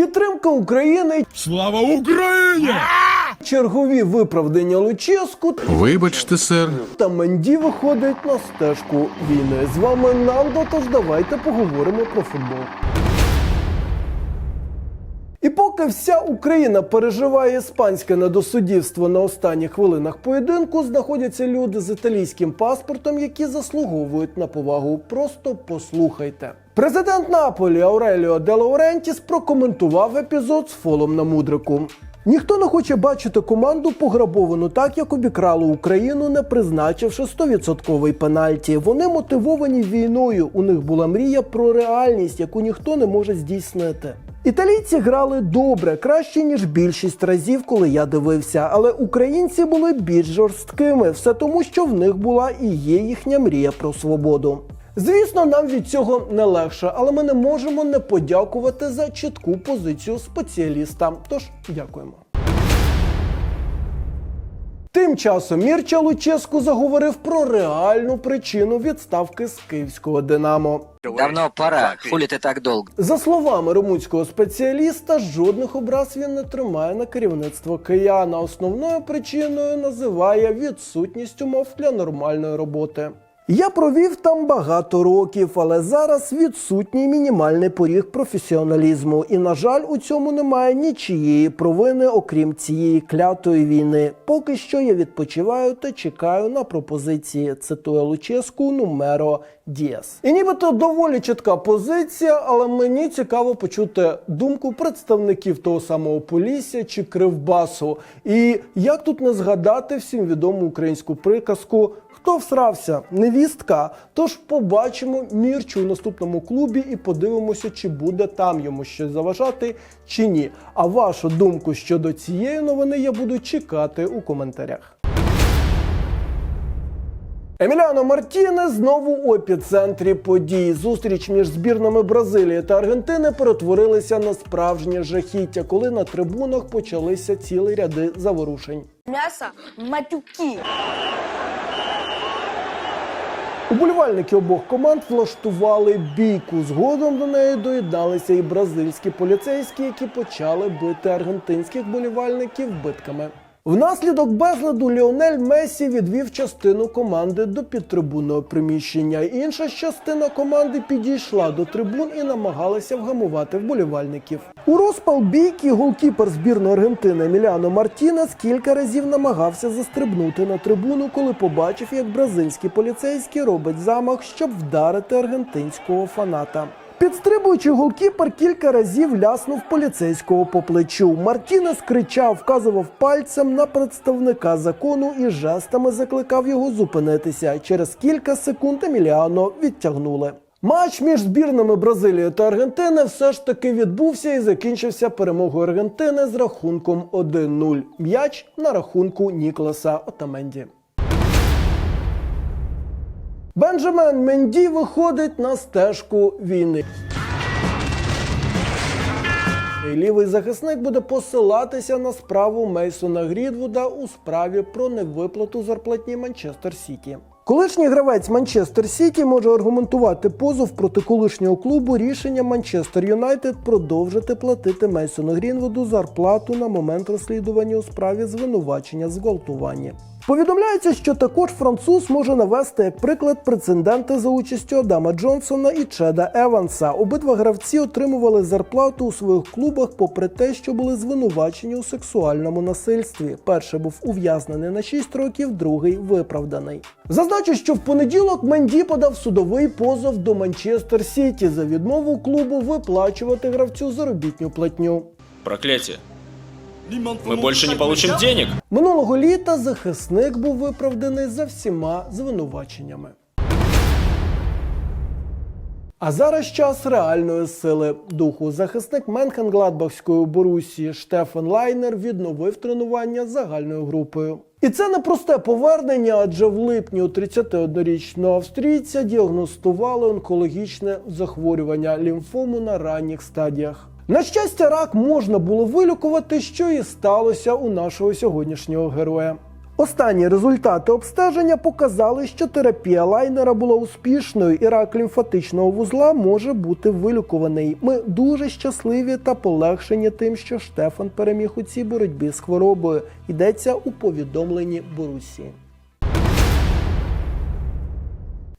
Підтримка України, Слава Україні! чергові виправдання Луческу Вибачте, сер. та Менді виходить на стежку війни. З вами Нандо, тож давайте поговоримо про футбол. І поки вся Україна переживає іспанське недосуддівство на останніх хвилинах поєдинку, знаходяться люди з італійським паспортом, які заслуговують на повагу. Просто послухайте. Президент Наполі Ауреліо де Лаурентіс прокоментував епізод з фолом на мудрику. Ніхто не хоче бачити команду пограбовану так, як обікрали Україну, не призначивши 100% пенальті. Вони мотивовані війною. У них була мрія про реальність, яку ніхто не може здійснити. Італійці грали добре, краще ніж більшість разів, коли я дивився. Але українці були більш жорсткими, все тому, що в них була і є їхня мрія про свободу. Звісно, нам від цього не легше, але ми не можемо не подякувати за чітку позицію спеціаліста. Тож дякуємо. Тим часом Мірча Луческу заговорив про реальну причину відставки з київського Динамо. Давно пора. Хули ты так довго. За словами румунського спеціаліста, жодних образ він не тримає на керівництво кияна. Основною причиною називає відсутність умов для нормальної роботи. Я провів там багато років, але зараз відсутній мінімальний поріг професіоналізму. І, на жаль, у цьому немає нічієї провини, окрім цієї клятої війни. Поки що я відпочиваю та чекаю на пропозиції. Цитує Луческу Нумеро Діас. І нібито доволі чітка позиція, але мені цікаво почути думку представників того самого Полісся чи Кривбасу. І як тут не згадати всім відому українську приказку Хто всрався? Невістка. Тож побачимо Мірчу у наступному клубі і подивимося, чи буде там йому щось заважати чи ні. А вашу думку щодо цієї новини я буду чекати у коментарях. Еміляно Мартіне знову у епіцентрі подій. Зустріч між збірнами Бразилії та Аргентини перетворилися на справжнє жахіття, коли на трибунах почалися цілі ряди заворушень. Мясо матюки. Уболівальники обох команд влаштували бійку. Згодом до неї доєдналися і бразильські поліцейські, які почали бити аргентинських болівальників битками. Внаслідок безладу Ліонель Месі відвів частину команди до підтрибунного приміщення. Інша частина команди підійшла до трибун і намагалася вгамувати вболівальників. У розпал бійки голкіпер збірної Аргентини Еміліано Мартінес кілька разів намагався застрибнути на трибуну, коли побачив, як бразильський поліцейський робить замах, щоб вдарити аргентинського фаната. Підстрибуючи голкіпер кілька разів ляснув поліцейського по плечу. Мартінес кричав, вказував пальцем на представника закону і жестами закликав його зупинитися. Через кілька секунд Еміліано відтягнули. Матч між збірними Бразилії та Аргентини все ж таки відбувся і закінчився перемогою Аргентини з рахунком 1-0. М'яч на рахунку Ніколаса Отаменді. Бенджамен Менді виходить на стежку війни. Лівий захисник буде посилатися на справу Мейсона Грідвуда у справі про невиплату зарплатні Манчестер Сіті. Колишній гравець Манчестер Сіті може аргументувати позов проти колишнього клубу рішенням Манчестер Юнайтед продовжити платити Мейсону Грінвуду зарплату на момент розслідування у справі звинувачення зґвалтування. Повідомляється, що також француз може навести як приклад прецеденти за участю Адама Джонсона і Чеда Еванса. Обидва гравці отримували зарплату у своїх клубах, попри те, що були звинувачені у сексуальному насильстві. Перший був ув'язнений на 6 років, другий виправданий. Зазначу, що в понеділок Менді подав судовий позов до Манчестер Сіті за відмову клубу виплачувати гравцю заробітню платню. Проклятие. Мы больше не получим денег. Минулого літа захисник був виправданий за всіма звинуваченнями. А зараз час реальної сили духу. Захисник Менхенгладбахської Борусії Штефан Лайнер відновив тренування загальною групою. І це не просте повернення, адже в липні у 31-річного австрійця діагностували онкологічне захворювання лімфому на ранніх стадіях. На щастя, рак можна було вилікувати, що і сталося у нашого сьогоднішнього героя. Останні результати обстеження показали, що терапія лайнера була успішною і рак лімфатичного вузла може бути вилікуваний. Ми дуже щасливі та полегшені тим, що Штефан переміг у цій боротьбі з хворобою. Йдеться у повідомленні Борусі.